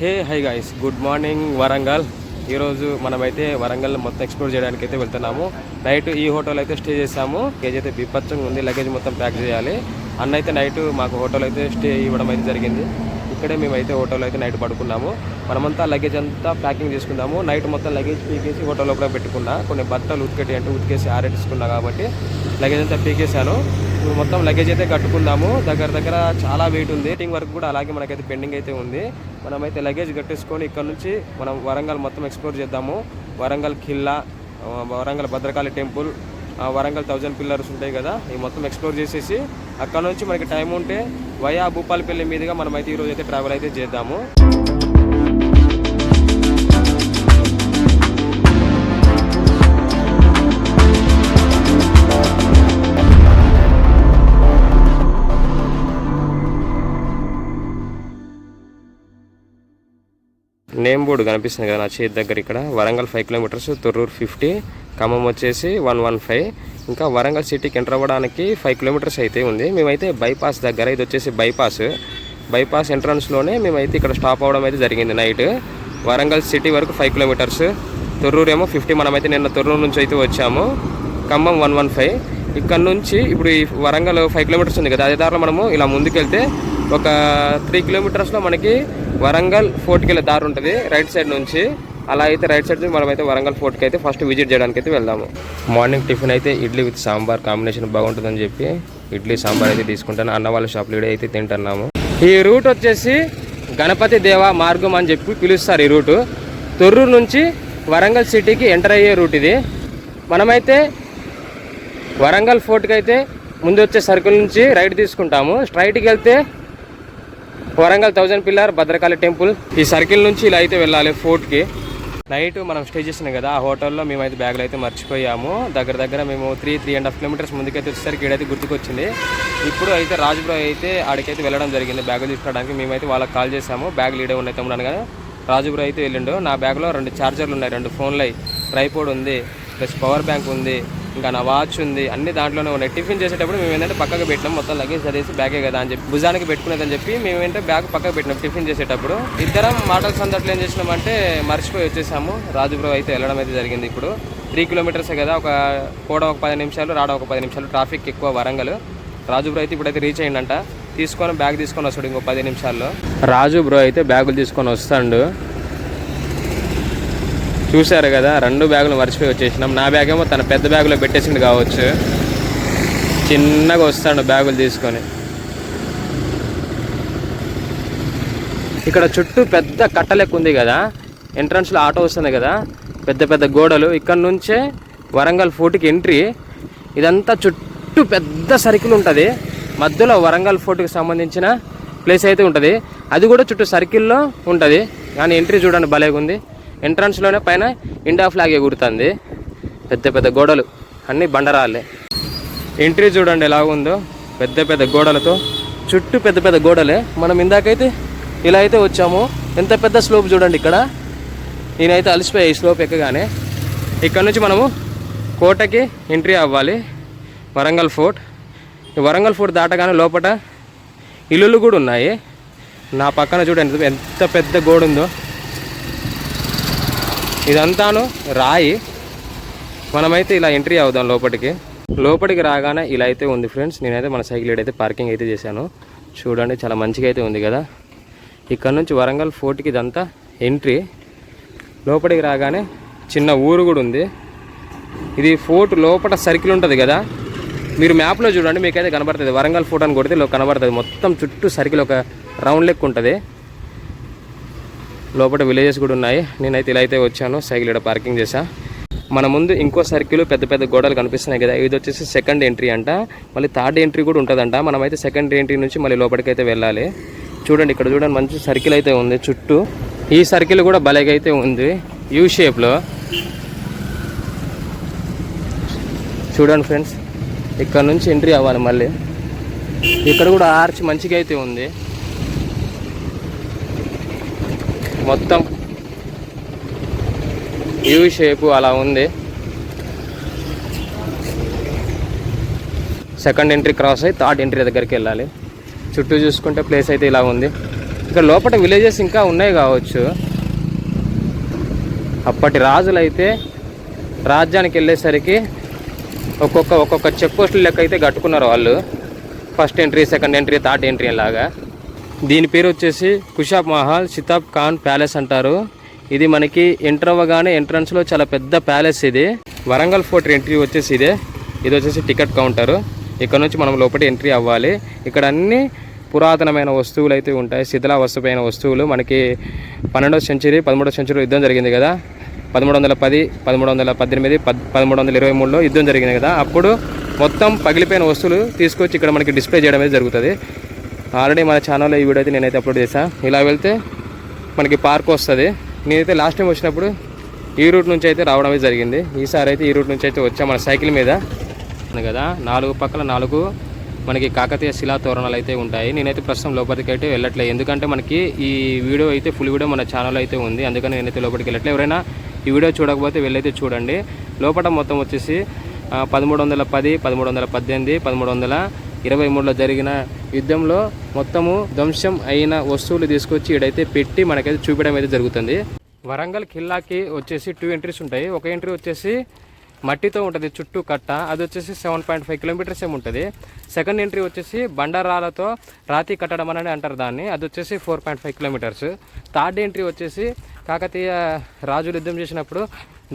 Hey hi guys good morning Warangal. ఈరోజు మనమైతే వరంగల్ మొత్తం ఎక్స్ప్లోర్ చేయడానికి అయితే వెళ్తున్నాము. నైట్ ఈ హోటల్ అయితే స్టే చేసాము లగేజ్ అయితే బిపచ్చంగా ఉంది. లగేజ్ మొత్తం ప్యాక్ చేయాలి. అన్న అయితే నైట్ మాకు హోటల్ అయితే స్టే ఇవ్వడం అయితే జరిగింది. ఇక్కడే మేమైతే హోటల్ అయితే నైట్ పడుకున్నాము. మనమంతా లగేజ్ అంతా ప్యాకింగ్ చేసుకుందాము నైట్ మొత్తం లగేజ్ పీకేసి హోటల్లో కూడా పెట్టుకున్నా. కొన్ని బట్టలు ఉతికెట్టి అంటే ఉతికేసి ఆరెట్టుకున్నా కాబట్టి లగేజ్ అంతా పీకేసాను ఇప్పుడు మొత్తం లగేజ్ అయితే కట్టుకుందాము. దగ్గర దగ్గర చాలా వెయిట్ ఉంది. వెయిటింగ్ వరకు కూడా అలాగే మనకైతే పెండింగ్ అయితే ఉంది. మనమైతే లగేజ్ కట్టేసుకొని ఇక్కడ నుంచి మనం వరంగల్ మొత్తం ఎక్స్ప్లోర్ చేద్దాము. వరంగల్ ఖిల్లా వరంగల్ భద్రకాళి టెంపుల్ ఆ, వరంగల్ థౌజండ్ పిల్లర్స్ ఉంటాయి కదా ఈ మొత్తం ఎక్స్ప్లోర్ చేసేసి అక్కడ నుంచి మనకి టైం ఉంటే వయా భూపాలపల్లి మీదుగా మనమైతే ఈరోజు అయితే ట్రావెల్ అయితే చేద్దాము. నేమ్ బోర్డు కనిపిస్తుంది కదా నా చేతి దగ్గర ఇక్కడ. Warangal five kilometres Thorrur fifty Khammam వచ్చేసి వన్ వన్ ఫైవ్. ఇంకా వరంగల్ సిటీకి ఎంటర్ అవ్వడానికి ఫైవ్ కిలోమీటర్స్ అయితే ఉంది. మేమైతే బైపాస్ దగ్గర ఇది వచ్చేసి బైపాస్. బైపాస్ ఎంట్రన్స్లోనే మేమైతే ఇక్కడ స్టాప్ అవ్వడం అయితే జరిగింది నైట్ వరంగల్ సిటీ వరకు ఫైవ్ కిలోమీటర్స్. తొర్రూరు ఏమో ఫిఫ్టీ మనమైతే నిన్న తొర్రూరు నుంచి అయితే వచ్చాము. Khammam one one five. ఇక్కడ నుంచి ఇప్పుడు ఈ వరంగల్ ఫైవ్ కిలోమీటర్స్ ఉంది కదా అదే దారిలో మనము ఇలా ముందుకెళ్తే ఒక త్రీ కిలోమీటర్స్లో మనకి వరంగల్ ఫోర్ట్కి వెళ్ళే దారి ఉంటుంది రైట్ సైడ్ నుంచి. అలా అయితే రైట్ సైడ్ నుంచి మనమైతే వరంగల్ ఫోర్ట్కి అయితే ఫస్ట్ విజిట్ చేయడానికి అయితే వెళ్దాము. మార్నింగ్ టిఫిన్ అయితే ఇడ్లీ విత్ సాంబార్ కాంబినేషన్ బాగుంటుందని చెప్పి ఇడ్లీ సాంబార్ అయితే తీసుకుంటాను. అన్న వాళ్ళ షాప్లో ఈడ అయితే తింటున్నాము. ఈ రూట్ వచ్చేసి గణపతి దేవ మార్గం అని చెప్పి పిలుస్తారు ఈ రూటు తొర్రూరు నుంచి వరంగల్ సిటీకి ఎంటర్ అయ్యే రూట్ ఇది. మనమైతే వరంగల్ ఫోర్ట్కి అయితే ముందు వచ్చే సర్కిల్ నుంచి రైట్ తీసుకుంటాము. స్ట్రైట్కి వెళ్తే Warangal thousand pillar Bhadrakali temple. ఈ సర్కిల్ నుంచి ఇలా అయితే వెళ్ళాలి ఫోర్ట్కి. నైట్ మనం స్టే చేసినాం కదా ఆ హోటల్లో మేమైతే బ్యాగులు అయితే మర్చిపోయాము. దగ్గర దగ్గర మేము three three and half kilometres ముందుకైతే వచ్చేసరికి ఏడైతే గుర్తుకొచ్చింది. ఇప్పుడు అయితే రాజుబ్రో అయితే ఆడికైతే వెళ్ళడం జరిగింది బ్యాగులు తీసుకోవడానికి మేమైతే వాళ్ళకి కాల్ చేసాము బ్యాగులు ఈడే ఉన్నాయి తమ్ముడు అనగా రాజుబ్రో అయితే వెళ్ళిండు. నా బ్యాగ్లో రెండు ఛార్జర్లు ఉన్నాయి రెండు ఫోన్లు. అయి ట్రైపోడ్ ఉంది ప్లస్ పవర్ బ్యాంక్ ఉంది. ఇంకా నా వాచ్ ఉంది అన్ని దాంట్లోనే ఉన్నాయి. టిఫిన్ చేసేటప్పుడు మేము ఏంటంటే పక్కకు పెట్టినాం మొత్తం లగేజ్ సరేసి బ్యాగే కదా అని చెప్పి భుజానికి పెట్టుకునేదని చెప్పి మేము ఏంటంటే బ్యాగ్ పక్కకు పెట్టినాం టిఫిన్ చేసేటప్పుడు. ఇద్దరం మాటల సందట్లో ఏం చేసినామంటే మర్చిపోయి వచ్చేసాము. రాజుబ్రో అయితే వెళ్ళడం అయితే జరిగింది ఇప్పుడు. త్రీ కిలోమీటర్సే కదా ఒక పోవడం ఒక పది నిమిషాలు రావడం ఒక పది నిమిషాలు ట్రాఫిక్ ఎక్కువ వరంగల్. రాజు బ్రో అయితే ఇప్పుడైతే రీచ్ అయ్యిందంట తీసుకొని బ్యాగ్ తీసుకొని వస్తాడు ఇంకో పది నిమిషాల్లో. రాజు బ్రో అయితే బ్యాగులు తీసుకొని వస్తాడు. చూశారు కదా రెండు బ్యాగులు మర్చిపోయి వచ్చేసినాం. నా బ్యాగ్ ఏమో తన పెద్ద బ్యాగులో పెట్టేసిండు కావచ్చు. చిన్నగా వస్తాడు బ్యాగులు తీసుకొని. ఇక్కడ చుట్టూ పెద్ద కట్టలెక్కుంది కదా ఎంట్రన్స్లో ఆటో వస్తుంది కదా పెద్ద పెద్ద గోడలు. ఇక్కడ నుంచే వరంగల్ ఫోర్ట్కి ఎంట్రీ. ఇదంతా చుట్టూ పెద్ద సర్కిల్ ఉంటుంది. మధ్యలో వరంగల్ ఫోర్ట్కి సంబంధించిన ప్లేస్ అయితే ఉంటుంది. అది కూడా చుట్టూ సర్కిల్లో ఉంటుంది. కానీ ఎంట్రీ చూడండి భలేగా ఉంది ఎంట్రన్స్లోనే పైన ఇండియా ఫ్లాగ్ ఎగురుతుంది. పెద్ద పెద్ద గోడలు అన్నీ బండరాలే ఎంట్రీ చూడండి ఎలా ఉందో పెద్ద పెద్ద గోడలతో. చుట్టూ పెద్ద పెద్ద గోడలే. మనం ఇందాకైతే ఇలా అయితే వచ్చాము. ఎంత పెద్ద స్లోప్ చూడండి ఇక్కడ. నేనైతే అలసిపోయాయి ఈ స్లోప్ ఎక్కగానే. ఇక్కడ నుంచి మనము కోటకి ఎంట్రీ అవ్వాలి. వరంగల్ ఫోర్ట్ ఈ వరంగల్ ఫోర్ట్ దాటగానే లోపల ఇల్లులు కూడా ఉన్నాయి. నా పక్కన చూడండి ఎంత పెద్ద గోడ ఉందో ఇదంతాను రాయి. మనమైతే ఇలా ఎంట్రీ అవుదాం లోపలికి లోపలికి రాగానే ఇలా అయితే ఉంది ఫ్రెండ్స్. నేనైతే మన సైకిల్ అయితే పార్కింగ్ అయితే చేశాను. చూడండి చాలా మంచిగా అయితే ఉంది కదా. ఇక్కడ నుంచి వరంగల్ ఫోర్ట్కి ఇదంతా ఎంట్రీ. లోపలికి రాగానే చిన్న ఊరు కూడా ఉంది. ఇది ఫోర్ట్ లోపల సర్కిల్ ఉంటుంది కదా. మీరు మ్యాప్లో చూడండి మీకైతే కనబడుతుంది. వరంగల్ ఫోర్ట్ అని కొడితే కనబడుతుంది. మొత్తం చుట్టూ సర్కిల్ ఒక రౌండ్ లెక్క ఉంటుంది. లోపల విలేజెస్ కూడా ఉన్నాయి. నేనైతే ఇలా అయితే వచ్చాను. సైకిల్ ఇక్కడ పార్కింగ్ చేశా. మన ముందు ఇంకో సర్కిల్ పెద్ద పెద్ద గోడలు కనిపిస్తున్నాయి కదా. ఇది వచ్చేసి సెకండ్ ఎంట్రీ అంట. మళ్ళీ థర్డ్ ఎంట్రీ కూడా ఉంటుందంట. మనమైతే సెకండ్ ఎంట్రీ నుంచి మళ్ళీ లోపలికి అయితే వెళ్ళాలి. చూడండి ఇక్కడ చూడండి మంచి సర్కిల్ అయితే ఉంది చుట్టూ. ఈ సర్కిల్ కూడా భలేగా అయితే ఉంది. యూ షేప్లో చూడండి ఫ్రెండ్స్ ఇక్కడ నుంచి ఎంట్రీ అవ్వాలి మళ్ళీ. ఇక్కడ కూడా ఆర్చ్ మంచిగా అయితే ఉంది. మొత్తం యూ షేపు అలా ఉంది. సెకండ్ ఎంట్రీ క్రాస్ అయ్యి థర్డ్ ఎంట్రీ దగ్గరికి వెళ్ళాలి. చుట్టూ చూసుకుంటే ప్లేస్ అయితే ఇలా ఉంది. ఇక్కడ లోపల విలేజెస్ ఇంకా ఉన్నాయి కావచ్చు. అప్పటి రాజులు అయితే రాజ్యానికి వెళ్ళేసరికి ఒక్కొక్క ఒక్కొక్క చెక్ పోస్టుల లెక్క అయితే కట్టుకున్నారు వాళ్ళు. First entry second entry third entry లాగా. దీని పేరు వచ్చేసి కుషాబ్ మహల్ సితాబ్ ఖాన్ ప్యాలెస్ అంటారు. ఇది మనకి ఎంటర్ అవ్వగానే ఎంట్రన్స్లో చాలా పెద్ద ప్యాలెస్ ఇది. వరంగల్ ఫోర్ట్ ఎంట్రీ వచ్చేసి ఇదే. ఇది వచ్చేసి టికెట్ కౌంటరు. ఇక్కడ నుంచి మనం లోపలి ఎంట్రీ అవ్వాలి. ఇక్కడ అన్ని పురాతనమైన వస్తువులు అయితే ఉంటాయి. శిథిలావస్థపైన వస్తువులు. మనకి పన్నెండవ సెంచరీ పదమూడవ సెంచరీ యుద్ధం జరిగింది కదా. పదమూడు వందల పది పదమూడు వందల పద్దెనిమిది పద్ పదమూడు వందల ఇరవై మూడులో యుద్ధం జరిగింది కదా. అప్పుడు మొత్తం పగిలిపోయిన వస్తువులు తీసుకొచ్చి ఇక్కడ మనకి డిస్ప్లే చేయడం అనేది జరుగుతుంది. ఆల్రెడీ మన ఛానల్లో ఈ వీడియో అయితే నేనైతే అప్లోడ్ చేశాను ఇలా వెళ్తే మనకి పార్క్ వస్తుంది. నేనైతే లాస్ట్ టైం వచ్చినప్పుడు ఈ రూట్ నుంచి అయితే రావడం జరిగింది. ఈసారి అయితే ఈ రూట్ నుంచి అయితే వచ్చాం మన సైకిల్ మీద. కదా? నాలుగు పక్కల నాలుగు మనకి కాకతీయ శిలా తోరణాలు అయితే ఉంటాయి. నేనైతే ప్రస్తుతం లోపలికి అయితే వెళ్ళట్లేదు. ఎందుకంటే మనకి ఈ వీడియో అయితే ఫుల్ వీడియో మన ఛానల్ అయితే ఉంది. అందుకని నేనైతే లోపలికి వెళ్ళట్లేదు. ఎవరైనా ఈ వీడియో చూడకపోతే వెళ్ళైతే చూడండి. లోపల మొత్తం వచ్చేసి పదమూడు వందల పది పదమూడు వందల పద్దెనిమిది పదమూడు వందల ఇరవై మూడులో జరిగిన యుద్ధంలో మొత్తము ధ్వంసం అయిన వస్తువులు తీసుకొచ్చి ఇడైతే పెట్టి మనకైతే చూపించడం అయితే జరుగుతుంది. వరంగల్ కిల్లాకి వచ్చేసి టూ ఎంట్రీస్ ఉంటాయి. ఒక ఎంట్రీ వచ్చేసి మట్టితో ఉంటుంది చుట్టూ కట్ట. అది వచ్చేసి సెవెన్ పాయింట్ ఫైవ్ కిలోమీటర్స్ ఏమి ఉంటుంది. సెకండ్ ఎంట్రీ వచ్చేసి బండరాలతో రాతి కట్టడం అని అంటారు దాన్ని. అది వచ్చేసి four point five kilometres third entry వచ్చేసి కాకతీయ రాజులు యుద్ధం చేసినప్పుడు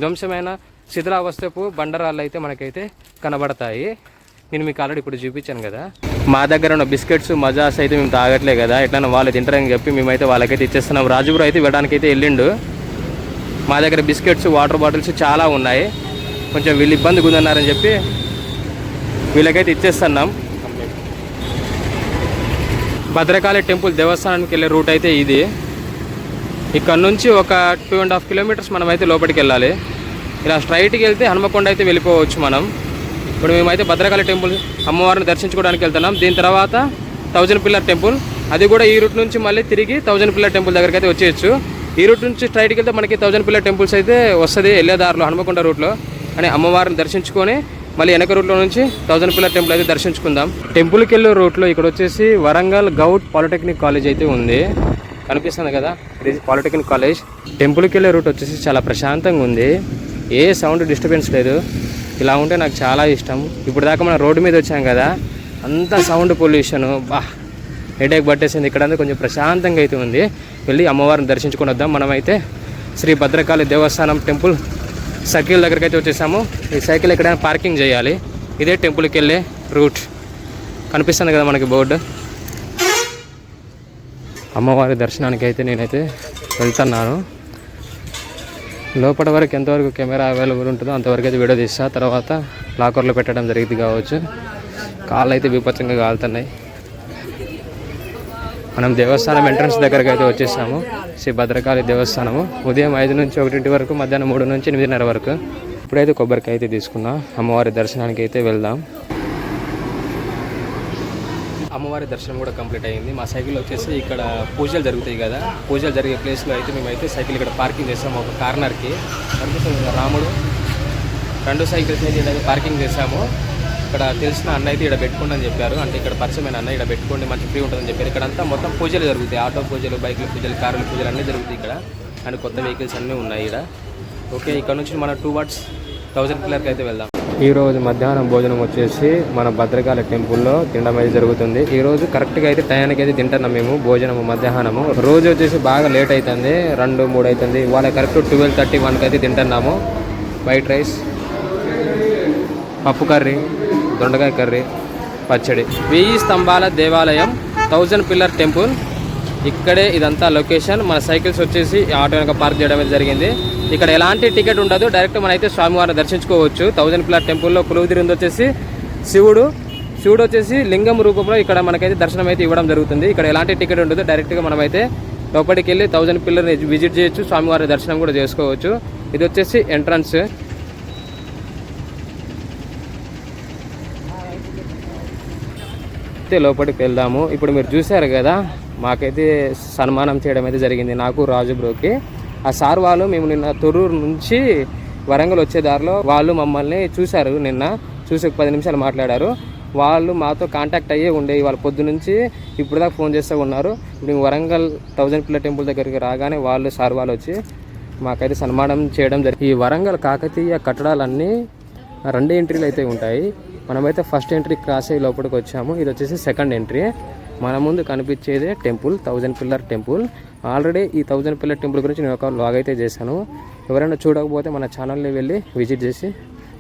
ధ్వంసమైన శిథిలావస్థపు బండరాళ్ళు అయితే మనకైతే కనబడతాయి. నేను మీకు ఆల్రెడీ ఇప్పుడు చూపించాను కదా. మా దగ్గర ఉన్న బిస్కెట్స్ మజాస్ అయితే మేము తాగట్లే కదా. ఎట్లా వాళ్ళు తింటారని చెప్పి మేమైతే వాళ్ళకైతే ఇచ్చేస్తున్నాం. రాజుగురు అయితే వెళ్ళడానికి అయితే వెళ్ళిండు. మా దగ్గర బిస్కెట్స్ వాటర్ బాటిల్స్ చాలా ఉన్నాయి. కొంచెం వీళ్ళు ఇబ్బందిగా ఉందన్నారని చెప్పి వీళ్ళకైతే ఇచ్చేస్తున్నాం. భద్రకాళి టెంపుల్ దేవస్థానానికి వెళ్ళే రూట్ అయితే ఇది. ఇక్కడ నుంచి ఒక టూ అండ్ హాఫ్ కిలోమీటర్స్ మనం అయితే లోపలికి వెళ్ళాలి. ఇలా స్ట్రైట్కి వెళ్తే హనుమకొండ అయితే వెళ్ళిపోవచ్చు మనం. ఇప్పుడు మేమైతే భద్రకాళి టెంపుల్ అమ్మవారిని దర్శించుకోవడానికి వెళ్తున్నాం. దీని తర్వాత థౌజండ్ పిల్లర్ టెంపుల్. అది కూడా ఈ రూట్ నుంచి మళ్ళీ తిరిగి థౌజండ్ పిల్లర్ టెంపుల్ దగ్గరికి అయితే వచ్చేయచ్చు. ఈ రూట్ నుంచి స్ట్రైట్కి వెళ్తే మనకి థౌజండ్ పిల్లర్ టెంపుల్స్ అయితే వస్తుంది వెళ్ళే హనుమకొండ రూట్లో. అని అమ్మవారిని దర్శించుకొని మళ్ళీ వెనక రూట్లో నుంచి థౌజండ్ పిల్లర్ టెంపుల్ అయితే దర్శించుకుందాం. టెంపుల్కి వెళ్ళే రూట్లో ఇక్కడ వచ్చేసి వరంగల్ గౌట్ పాలిటెక్నిక్ కాలేజ్ అయితే ఉంది. కనిపిస్తుంది కదా? ఇది పాలిటెక్నిక్ కాలేజ్ టెంపుల్కి వెళ్ళే రూట్ వచ్చేసి చాలా ప్రశాంతంగా ఉంది. ఏ సౌండ్ డిస్టర్బెన్స్ లేదు. ఇలా ఉంటే నాకు చాలా ఇష్టం. ఇప్పుడు దాకా మనం రోడ్డు మీద వచ్చాం కదా అంత సౌండ్ పొల్యూషన్ బా హెడేక్ పట్టేసింది. ఇక్కడ అంతా కొంచెం ప్రశాంతంగా అయితే ఉంది. వెళ్ళి అమ్మవారిని దర్శించుకుని వద్దాం. మనమైతే శ్రీ భద్రకాళి దేవస్థానం టెంపుల్ సర్కిల్ దగ్గరికి అయితే వచ్చేసాము. ఈ సైకిల్ ఎక్కడైనా పార్కింగ్ చేయాలి. ఇదే టెంపుల్కి వెళ్ళే రూట్. కనిపిస్తుంది కదా మనకి బోర్డు. అమ్మవారి దర్శనానికి అయితే నేనైతే వెళ్తున్నాను. లోపల వరకు ఎంతవరకు కెమెరా అవైలబుల్ ఉంటుందో అంతవరకు అయితే వీడియో తీస్తా. తర్వాత లాకర్లో పెట్టడం జరిగింది కావచ్చు. కాళ్ళు అయితే బీభత్సంగా కాలుతున్నాయి. మనం దేవస్థానం ఎంట్రన్స్ దగ్గరకు అయితే వచ్చేసాము. శ్రీ భద్రకాళి దేవస్థానము. ఉదయం ఐదు నుంచి ఒకటింటి వరకు మధ్యాహ్నం మూడు నుంచి ఎనిమిదిన్నర వరకు. ఇప్పుడైతే కొబ్బరికాయ అయితే తీసుకున్నా. అమ్మవారి దర్శనానికి అయితే వెళ్దాం. అమ్మవారి దర్శనం కూడా కంప్లీట్ అయ్యింది. మా సైకిల్ వచ్చేసి ఇక్కడ పూజలు జరుగుతాయి కదా. పూజలు జరిగే ప్లేస్లో అయితే మేమైతే సైకిల్ ఇక్కడ పార్కింగ్ చేసాము ఒక కార్నర్కి. కనిపిస్తుంది రాముడు రెండు సైకిల్స్ అయితే ఇక్కడ పార్కింగ్ చేసాము ఇక్కడ తెలిసిన అన్న అయితే ఇక్కడ పెట్టుకోండి అని చెప్పారు. అంటే ఇక్కడ పరిచయమైన అన్న ఇక్కడ పెట్టుకోండి మంచి ఫ్రీ ఉంటుందని చెప్పారు. ఇక్కడ అంతా మొత్తం పూజలు జరుగుతాయి. ఆటో పూజలు బైకుల పూజలు కార్ల పూజలు అన్నీ జరుగుతాయి ఇక్కడ. అండ్ కొత్త వెహికల్స్ అన్నీ ఉన్నాయి ఇక్కడ. ఓకే ఇక్కడ నుంచి మన టూ వాట్స్ థౌజండ్ పిల్లర్కి అయితే వెళ్దాం. ఈరోజు మధ్యాహ్నం భోజనం వచ్చేసి మన భద్రకాళి టెంపుల్లో తినడం అయితే జరుగుతుంది. ఈరోజు కరెక్ట్గా అయితే టయానికి అయితే తింటున్నాం మేము భోజనము మధ్యాహ్నము. రోజు వచ్చేసి బాగా లేట్ అవుతుంది రెండు మూడు అవుతుంది ఇవాళ కరెక్ట్ ట్వెల్వ్ థర్టీ వన్కి అయితే తింటున్నాము. వైట్ రైస్ పప్పు కర్రీ దొండకాయ కర్రీ పచ్చడి. వెయ్యి స్తంభాల దేవాలయం థౌజండ్ పిల్లర్ టెంపుల్ ఇక్కడే ఇదంతా లొకేషన్. మన సైకిల్స్ వచ్చేసి ఆటో వెనక పార్క్ చేయడం జరిగింది. ఇక్కడ ఎలాంటి టికెట్ ఉండదు. డైరెక్ట్ మనైతే అయితే స్వామివారిని దర్శించుకోవచ్చు. థౌజండ్ పిల్లర్ టెంపుల్లో కులుగుదిరింది వచ్చేసి శివుడు. శివుడు వచ్చేసి లింగం రూపంలో ఇక్కడ మనకైతే దర్శనం అయితే ఇవ్వడం జరుగుతుంది. ఇక్కడ ఎలాంటి టికెట్ ఉండదు. డైరెక్ట్గా మనమైతే లోపలికి వెళ్ళి థౌజండ్ పిల్లర్ని విజిట్ చేయొచ్చు. స్వామివారి దర్శనం కూడా చేసుకోవచ్చు. ఇది వచ్చేసి ఎంట్రన్స్. అయితే లోపలికి వెళ్దాము. ఇప్పుడు మీరు చూశారు కదా మాకైతే సన్మానం చేయడం అయితే జరిగింది. నాకు రాజు బ్రోకి. ఆ సార్ వాళ్ళు మేము నిన్న తొర్రూరు నుంచి వరంగల్ వచ్చే దారిలో వాళ్ళు మమ్మల్ని చూశారు నిన్న. చూసి ఒక పది నిమిషాలు మాట్లాడారు. వాళ్ళు మాతో కాంటాక్ట్ అయ్యే ఉండే వాళ్ళ పొద్దు నుంచి ఇప్పుడు దాకా ఫోన్ చేస్తూ ఉన్నారు. ఇప్పుడు వరంగల్ థౌజండ్ పిల్లర్ టెంపుల్ దగ్గరికి రాగానే వాళ్ళు సార్ వాళ్ళు వచ్చి మాకైతే సన్మానం చేయడం జరిగింది. ఈ వరంగల్ కాకతీయ కట్టడాలన్నీ రెండు ఎంట్రీలు అయితే ఉంటాయి. మనమైతే ఫస్ట్ ఎంట్రీ క్రాస్ అయ్యి లోపలికి వచ్చాము. ఇది వచ్చేసి సెకండ్ ఎంట్రీ. మన ముందు కనిపించేదే temple thousand pillar temple. Already ఈ థౌజండ్ పిల్లర్ టెంపుల్ గురించి నేను ఒక లాగ్ అయితే చేశాను. ఎవరైనా చూడకపోతే మన ఛానల్ని వెళ్ళి విజిట్ చేసి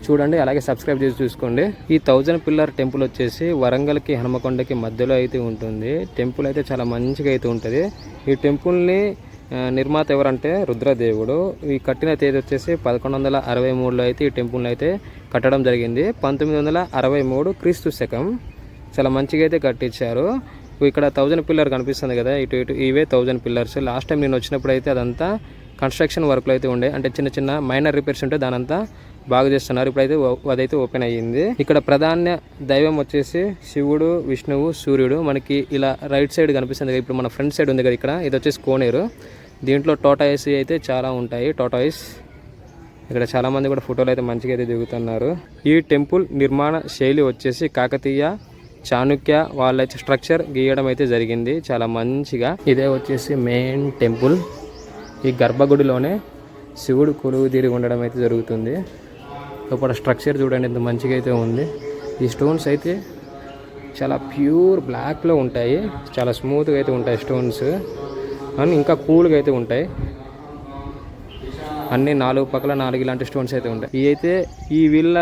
చూడండి అలాగే సబ్స్క్రైబ్ చేసి చూసుకోండి. ఈ థౌజండ్ పిల్లర్ టెంపుల్ వచ్చేసి వరంగల్కి హనుమకొండకి మధ్యలో అయితే ఉంటుంది. టెంపుల్ అయితే చాలా మంచిగా అయితే ఉంటుంది. ఈ టెంపుల్ని నిర్మాత ఎవరంటే రుద్రదేవుడు. ఈ కట్టిన తేదీ వచ్చేసి పదకొండు వందల అరవై మూడులో అయితే ఈ టెంపుల్ని అయితే కట్టడం జరిగింది. పంతొమ్మిది వందల అరవై మూడు క్రీస్తు శకం. చాలా మంచిగా అయితే కట్టించారు. ఇక్కడ థౌజండ్ పిల్లర్ కనిపిస్తుంది కదా ఇటు ఇటు ఇవే థౌజండ్ పిల్లర్స్ లాస్ట్ టైం నేను వచ్చినప్పుడు అయితే అదంతా కన్స్ట్రక్షన్ వర్క్లు అయితే ఉండే. అంటే చిన్న చిన్న మైనర్ రిపేర్స్ ఉంటే దానంతా బాగా చేస్తున్నారు. ఇప్పుడైతే అదైతే ఓపెన్ అయ్యింది. ఇక్కడ ప్రధాన దైవం వచ్చేసి శివుడు విష్ణువు సూర్యుడు. మనకి ఇలా రైట్ సైడ్ కనిపిస్తుంది ఇప్పుడు మన ఫ్రంట్ సైడ్ ఉంది కదా ఇక్కడ. ఇది వచ్చేసి కోనేరు. దీంట్లో టోటాయిస్ అయితే చాలా ఉంటాయి. టోటాయిస్ ఇక్కడ చాలా మంది కూడా ఫోటోలు అయితే మంచిగా అయితే దిగుతున్నారు. ఈ టెంపుల్ నిర్మాణ శైలి వచ్చేసి కాకతీయ చాణుక్య వాళ్ళ స్ట్రక్చర్ గీయడం అయితే జరిగింది. చాలా మంచిగా. ఇదే వచ్చేసి మెయిన్ టెంపుల్ ఈ గర్భగుడిలోనే శివుడు కొలువు తీరి ఉండడం అయితే జరుగుతుంది. లోపల స్ట్రక్చర్ చూడండి ఎంత మంచిగా అయితే ఉంది. ఈ స్టోన్స్ అయితే చాలా ప్యూర్ బ్లాక్లో ఉంటాయి. చాలా స్మూత్గా అయితే ఉంటాయి స్టోన్స్ అండ్ ఇంకా కూల్గా అయితే ఉంటాయి. అన్ని నాలుగు పక్కల నాలుగు ఇలాంటి స్టోన్స్ అయితే ఉంటాయి. ఇవి అయితే ఈ వీళ్ళ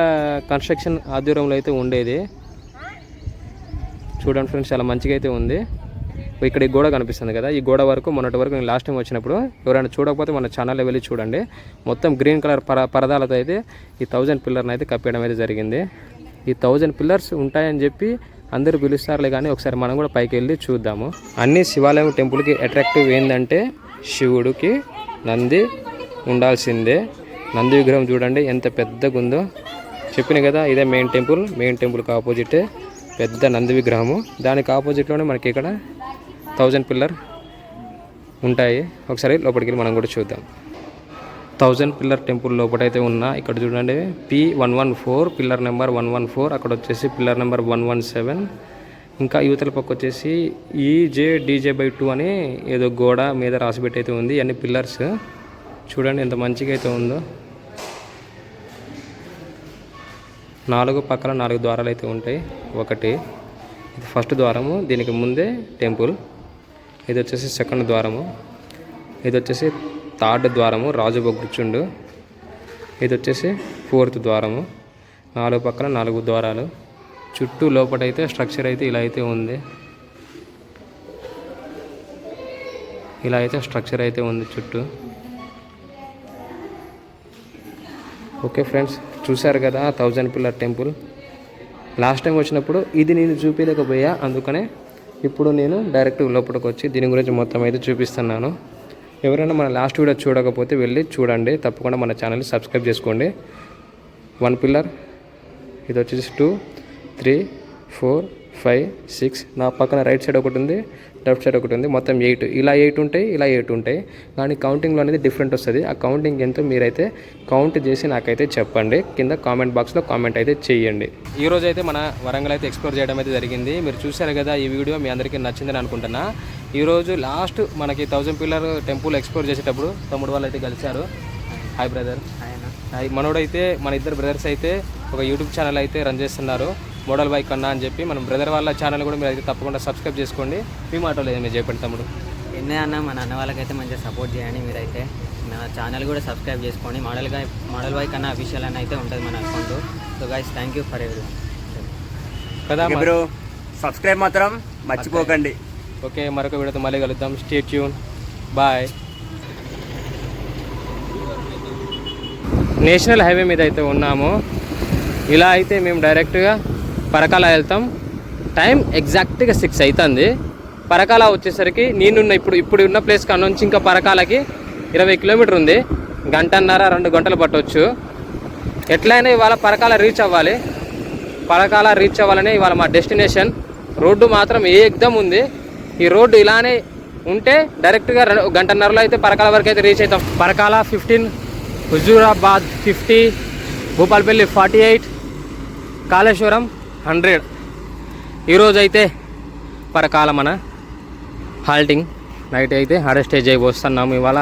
కన్స్ట్రక్షన్ ఆధ్వర్యంలో అయితే ఉండేది. చూడండి ఫ్రెండ్స్ చాలా మంచిగా అయితే ఉంది. ఇక్కడ ఈ గోడ కనిపిస్తుంది కదా ఈ గోడ వరకు మొన్నటి వరకు నేను లాస్ట్ టైం వచ్చినప్పుడు ఎవరైనా చూడకపోతే మన ఛానల్లో వెళ్ళి చూడండి. మొత్తం గ్రీన్ కలర్ పర పరదాలతో అయితే ఈ థౌజండ్ పిల్లర్ని అయితే కప్పేయడం అయితే జరిగింది. ఈ థౌజండ్ పిల్లర్స్ ఉంటాయని చెప్పి అందరూ పిలుస్తారులే కానీ ఒకసారి మనం కూడా పైకి వెళ్ళి చూద్దాము. అన్ని శివాలయం టెంపుల్కి అట్రాక్టివ్ ఏంటంటే శివుడికి నంది ఉండాల్సిందే. నంది విగ్రహం చూడండి ఎంత పెద్దగా ఉందో చెప్పిన కదా ఇదే మెయిన్ టెంపుల్ మెయిన్ టెంపుల్కి ఆపోజిటే పెద్ద నంది విగ్రహము. దానికి ఆపోజిట్లోనే మనకి ఇక్కడ థౌజండ్ పిల్లర్ ఉంటాయి. ఒకసారి లోపలికి వెళ్ళి మనం కూడా చూద్దాం. థౌజండ్ పిల్లర్ టెంపుల్ లోపలైతే ఉన్న ఇక్కడ చూడండి. P one one four pillar number one one four అక్కడ వచ్చేసి pillar number one one seven ఇంకా యువతల పక్క వచ్చేసి ఈజే డీజే బై టూ అని ఏదో గోడ మీద రాసిపెట్టి అయితే ఉంది. అన్ని పిల్లర్స్ చూడండి ఎంత మంచిగా అయితే ఉందో. నాలుగు పక్కల నాలుగు ద్వారాలు అయితే ఉంటాయి. ఒకటి ఇది ఫస్ట్ ద్వారము దీనికి ముందే టెంపుల్. ఇది వచ్చేసి సెకండ్ ద్వారము. ఇది వచ్చేసి థర్డ్ ద్వారము రాజు బొగ్గుచుండు. ఇది వచ్చేసి ఫోర్త్ ద్వారము. నాలుగు పక్కల నాలుగు ద్వారాలు. చుట్టూ లోపటైతే స్ట్రక్చర్ అయితే ఇలా అయితే ఉంది. ఇలా అయితే స్ట్రక్చర్ అయితే ఉంది చుట్టూ. ఓకే ఫ్రెండ్స్ చూశారు కదా thousand pillar temple. Last time వచ్చినప్పుడు ఇది నేను చూపించలేకపోయా అందుకనే ఇప్పుడు నేను డైరెక్ట్ లోపలికి వచ్చి దీని గురించి మొత్తం అయితే చూపిస్తున్నాను. ఎవరైనా మన లాస్ట్ వీడియో చూడకపోతే వెళ్ళి చూడండి తప్పకుండా మన ఛానల్ సబ్స్క్రైబ్ చేసుకోండి. వన్ పిల్లర్ ఇది వచ్చేసి two three four five six నా పక్కన రైట్ సైడ్ ఒకటి ఉంది. లెఫ్ట్ సైడ్ ఒకటి ఉంది మొత్తం ఎయిట్. ఇలా ఎయిట్ ఉంటాయి ఇలా ఎయిట్ ఉంటాయి. కానీ కౌంటింగ్లో అనేది డిఫరెంట్ వస్తుంది. ఆ కౌంటింగ్ ఎంతో మీరైతే కౌంట్ చేసి నాకైతే చెప్పండి. కింద కామెంట్ బాక్స్లో కామెంట్ అయితే చేయండి ఈ రోజు అయితే మన వరంగల్ అయితే ఎక్స్ప్లోర్ చేయడం అయితే జరిగింది. మీరు చూశారు కదా ఈ వీడియో మీ అందరికీ నచ్చిందని అనుకుంటున్నా. ఈరోజు లాస్ట్ మనకి థౌజండ్ పిల్లర్ టెంపుల్ ఎక్స్ప్లోర్ చేసేటప్పుడు తమ్ముడు వాళ్ళు అయితే కలిశారు. హాయ్ బ్రదర్ హాయ్ మనోడైతే మన ఇద్దరు బ్రదర్స్ అయితే ఒక యూట్యూబ్ ఛానల్ అయితే రన్ చేస్తున్నారు. మోడల్ బైక్ అన్నా అని చెప్పి మన బ్రదర్ వాళ్ళ ఛానల్ కూడా మీరు అయితే తప్పకుండా సబ్స్క్రైబ్ చేసుకోండి. మీ మాటలో ఏమి చెప్పండి తమ్ముడు. ఎన్నే అన్న మన అన్న వాళ్ళకైతే మంచిగా సపోర్ట్ చేయండి మీరైతే. నా ఛానల్ కూడా సబ్స్క్రైబ్ చేసుకోండి. మోడల్గా మోడల్ బైక్ అన్న అఫీషియల్ అని అయితే ఉంటుంది మన account. So guys thank you for ఎవరి కదా బ్రో సబ్స్క్రైబ్ మాత్రం మర్చిపోకండి. ఓకే. మరొక వీడియోతో మళ్ళీ కలుద్దాం. Stay tune bye national highway మీద అయితే ఉన్నాము. ఇలా అయితే మేము డైరెక్ట్గా పరకాల వెళ్తాం. టైం ఎగ్జాక్ట్గా సిక్స్ అవుతుంది పరకాల వచ్చేసరికి నేనున్న ఇప్పుడు ఇప్పుడు ఉన్న ప్లేస్ కాడ నుంచి ఇంకా పరకాలకి ఇరవై కిలోమీటర్ ఉంది. గంటన్నర రెండు గంటలు పట్టవచ్చు ఎట్లయినా ఇవాళ పరకాల రీచ్ అవ్వాలి. పరకాల రీచ్ అవ్వాలని ఇవాళ మా డెస్టినేషన్ రోడ్డు మాత్రం ఏ ఎగ్దమ్ ఉంది. ఈ రోడ్డు ఇలానే ఉంటే డైరెక్ట్గా రెండు గంటన్నరలో అయితే పరకాల వరకు అయితే రీచ్ అవుతాం. Parakala fifteen Huzurabad fifty Bhupalpally forty eight Kaleshwaram hundred. ఈరోజు అయితే హాల్టింగ్. నైట్ అయితే అరెస్ట్ చేయబోస్తున్నాము ఇవాళ.